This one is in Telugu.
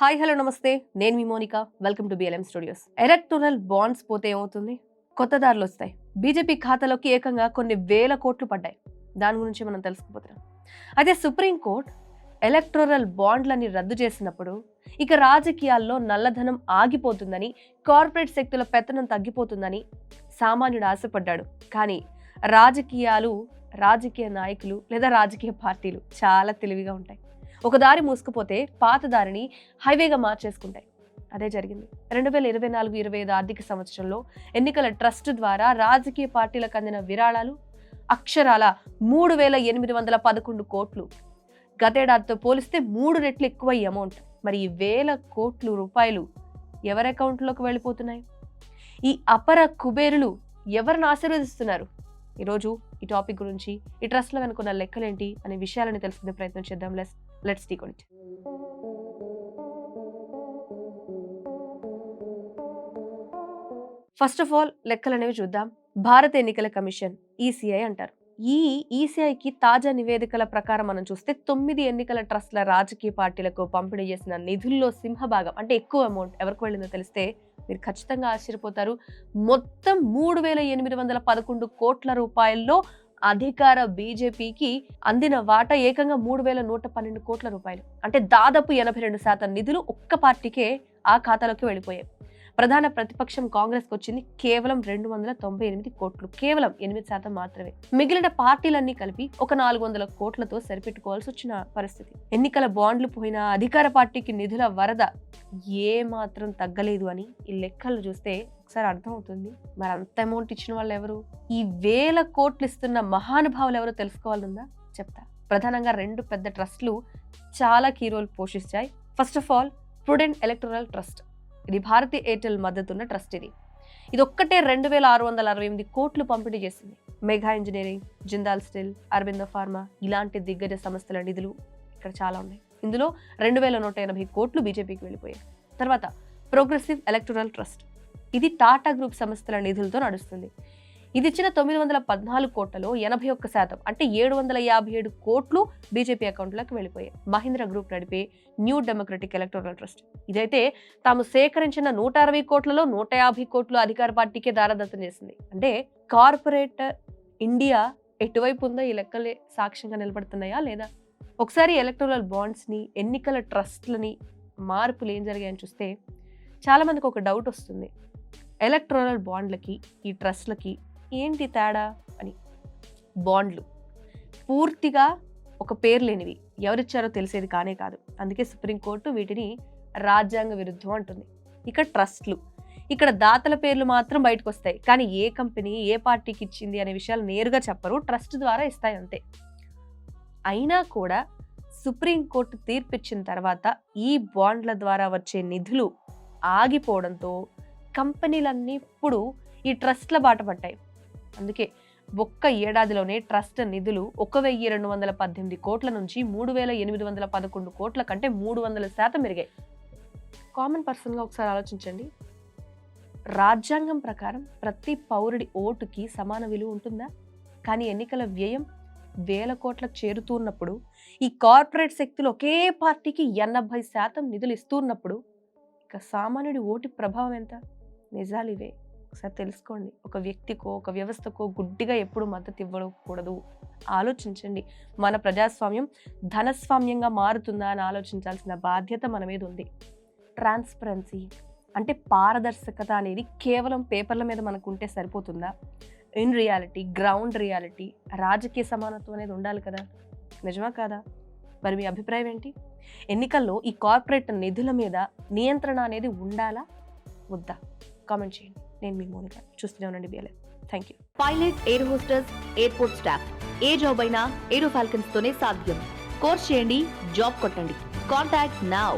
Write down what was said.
హాయ్ హలో నమస్తే. నేను మీ Monika. Welcome to BLM studios electoral bonds పోతే ఏమవుతుంది? కొత్త దారులు వస్తాయి. బీజేపీ ఖాతాలోకి ఏకంగా కొన్ని వేల కోట్లు పడ్డాయి. దాని గురించి మనం తెలుసుకుపోతున్నాం. అయితే సుప్రీంకోర్టు ఎలక్టోరల్ బాండ్లని రద్దు చేసినప్పుడు ఇక రాజకీయాల్లో నల్లధనం ఆగిపోతుందని కార్పొరేట్ శక్తుల పెత్తనం తగ్గిపోతుందని సామాన్యుడు ఆశపడ్డాడు. కానీ రాజకీయాలు రాజకీయ నాయకులు లేదా రాజకీయ పార్టీలు చాలా తెలివిగా ఉంటాయి. ఒక దారి మూసుకుపోతే పాత దారిని హైవేగా మార్చేసుకుంటాయి. అదే జరిగింది. రెండు వేల ఇరవై నాలుగు ఇరవై ఐదు ఆర్థిక సంవత్సరంలో ఎన్నికల ట్రస్ట్ ద్వారా రాజకీయ పార్టీలకు అందిన విరాళాలు అక్షరాల మూడు వేల ఎనిమిది వందల పదకొండు కోట్లు. గతేడాదితో పోలిస్తే మూడు రెట్లు ఎక్కువ ఈ అమౌంట్. మరి ఈ వేల కోట్లు రూపాయలు ఎవరి అకౌంట్లోకి వెళ్ళిపోతున్నాయి? ఈ అపర కుబేరులు ఎవరిని ఆశీర్వదిస్తున్నారు? ఈరోజు ఈ టాపిక్ గురించి ఈ ట్రస్ట్లో వెనుకున్న లెక్కలేంటి అనే విషయాలను తెలుసుకునే ప్రయత్నం చేద్దాం. Let's let's tee it first of all లెక్కలు అనేవి చూద్దాం. భారత ఎన్నికల కమిషన్ ఈసీఐ అంటారు. ఈ ఈసీఐకి తాజా నివేదికల ప్రకారం మనం చూస్తే తొమ్మిది ఎన్నికల ట్రస్ట్ల రాజకీయ పార్టీలకు పంపిణీ చేసిన నిధుల్లో సింహభాగం అంటే ఎక్కువ అమౌంట్ ఎవరికి వెళ్ళిందో తెలిస్తే మీరు ఖచ్చితంగా ఆశ్చర్యపోతారు. మొత్తం మూడు వేల ఎనిమిది వందల పదకొండు కోట్ల రూపాయల్లో అధికార బీజేపీకి అందిన వాటా ఏకంగా మూడు వేల నూట పన్నెండు కోట్ల రూపాయలు. అంటే దాదాపు ఎనభై రెండు శాతం నిధులు ఒక్క పార్టీకే ఆ ఖాతాలోకి వెళ్ళిపోయాయి. ప్రధాన ప్రతిపక్షం కాంగ్రెస్ వచ్చింది కేవలం రెండు వందల తొంభై ఎనిమిది కోట్లు. కేవలం ఎనిమిది శాతం మాత్రమే. మిగిలిన పార్టీలన్నీ కలిపి ఒక నాలుగు వందల కోట్లతో సరిపెట్టుకోవాల్సి వచ్చిన పరిస్థితి. ఎన్నికల బాండ్లు పోయినా అధికార పార్టీకి నిధుల వరద ఏ మాత్రం తగ్గలేదు అని ఈ లెక్కలు చూస్తే ఒకసారి అర్థమవుతుంది. మరి అంత అమౌంట్ ఇచ్చిన వాళ్ళు ఎవరు ఈ వేల కోట్లు ఇస్తున్న మహానుభావులు ఎవరో తెలుసుకోవాలనుందా? చెప్తా. ప్రధానంగా రెండు పెద్ద ట్రస్ట్లు చాలా కీ రోల్ పోషిస్తాయి first of all prudent electoral trust ఇది భారతీ ఎయిర్టెల్ మద్దతున్న ట్రస్ట్ ఇది ఇది ఒక్కటే రెండు వేల ఆరు వందల అరవై ఎనిమిది కోట్లు పంపిణీ చేసింది. Mega engineering Jindal steel Aurobindo pharma ఇలాంటి దిగ్గజ సంస్థల నిధులు ఇక్కడ చాలా ఉన్నాయి. ఇందులో రెండు వేల నూట ఎనభై కోట్లు బీజేపీకి వెళ్ళిపోయాయి. తర్వాత ప్రోగ్రెసివ్ ఎలక్టోరల్ ట్రస్ట్. ఇది టాటా గ్రూప్ సంస్థల నిధులతో నడుస్తుంది. ఇది ఇచ్చిన తొమ్మిది వందల పద్నాలుగు కోట్లలో ఎనభై ఒక్క శాతం అంటే ఏడు వందల యాభై ఏడు కోట్లు బీజేపీ అకౌంట్లోకి వెళ్ళిపోయాయి. మహీంద్ర గ్రూప్ నడిపే న్యూ డెమోక్రటిక్ ఎలక్టోరల్ ట్రస్ట్. ఇదైతే తాము సేకరించిన నూట అరవై కోట్లలో నూట యాభై కోట్లు అధికార పార్టీకే దారదత్తం చేసింది. అంటే కార్పొరేట్ ఇండియా ఎటువైపు ఉందో ఈ లెక్కలే సాక్ష్యంగా నిలబడుతున్నాయా లేదా? ఒకసారి ఎలక్టోరల్ బాండ్స్ని ఎన్నికల ట్రస్ట్లని మార్పులు ఏం జరిగాయని చూస్తే చాలామందికి ఒక డౌట్ వస్తుంది. ఎలక్ట్రోనల్ బాండ్లకి ఈ ట్రస్ట్లకి ఏంటి తేడా అని. బాండ్లు. పూర్తిగా ఒక పేరు లేనివి. ఎవరిచ్చారో తెలిసేది కానే కాదు. అందుకే సుప్రీంకోర్టు వీటిని రాజ్యాంగ విరుద్ధం అంటుంది. ఇక ట్రస్ట్లు. ఇక్కడ దాతల పేర్లు మాత్రం బయటకు వస్తాయి కానీ ఏ కంపెనీ ఏ పార్టీకి ఇచ్చింది అనే విషయాలు నేరుగా చెప్పరు. ట్రస్ట్ ద్వారా ఇస్తాయి అంతే. అయినా కూడా సుప్రీంకోర్టు తీర్పిచ్చిన తర్వాత ఈ బాండ్ల ద్వారా వచ్చే నిధులు ఆగిపోవడంతో కంపెనీలన్నీ ఇప్పుడు ఈ ట్రస్ట్ల బాట పట్టాయి అందుకే ఒక్క ఏడాదిలోనే ట్రస్ట్ నిధులు ఒక వెయ్యి రెండు వందల పద్దెనిమిది కోట్ల నుంచి మూడు వేల ఎనిమిది వందల పదకొండు కోట్ల కంటే మూడు వందల శాతం పెరిగాయి. కామన్ పర్సన్గా ఒకసారి ఆలోచించండి. రాజ్యాంగం ప్రకారం ప్రతి పౌరుడి ఓటుకి సమాన విలువ ఉంటుందా? కానీ ఎన్నికల వ్యయం వేల కోట్లకు చేరుతున్నప్పుడు ఈ కార్పొరేట్ శక్తులు ఒకే పార్టీకి ఎనభై శాతం నిధులు ఇస్తున్నప్పుడు ఇక సామాన్యుడి ఓటు ప్రభావం ఎంత? నిజాలు ఇవే. ఒకసారి తెలుసుకోండి. ఒక వ్యక్తికో ఒక వ్యవస్థకో గుడ్డిగా ఎప్పుడు మద్దతు ఇవ్వకూడదు. ఆలోచించండి. మన ప్రజాస్వామ్యం ధనస్వామ్యంగా మారుతుందా అని ఆలోచించాల్సిన బాధ్యత మన మీద ఉంది. ట్రాన్స్పరెన్సీ అంటే పారదర్శకత అనేది కేవలం పేపర్ల మీద మనకు ఉంటే సరిపోతుందా? ఇన్ రియాలిటీ గ్రౌండ్ రియాలిటీ రాజకీయ సమానత్వం అనేది ఉండాలి కదా? నిజమా కాదా? మరి మీ అభిప్రాయం ఏంటి? ఎన్నికల్లో ఈ కార్పొరేట్ నిధుల మీద నియంత్రణ అనేది ఉండాలా? వద్దా? కామెంట్ చేయండి. నేను మీ మోనిక. చూస్తూనే ఉండండి BLA thank you pilot air hostesses airport staff A job అయినా ఏరో ఫాల్కన్స్ తోనే సాధ్యం. కోర్స్ చేయండి జాబ్ కొట్టండి. Contact now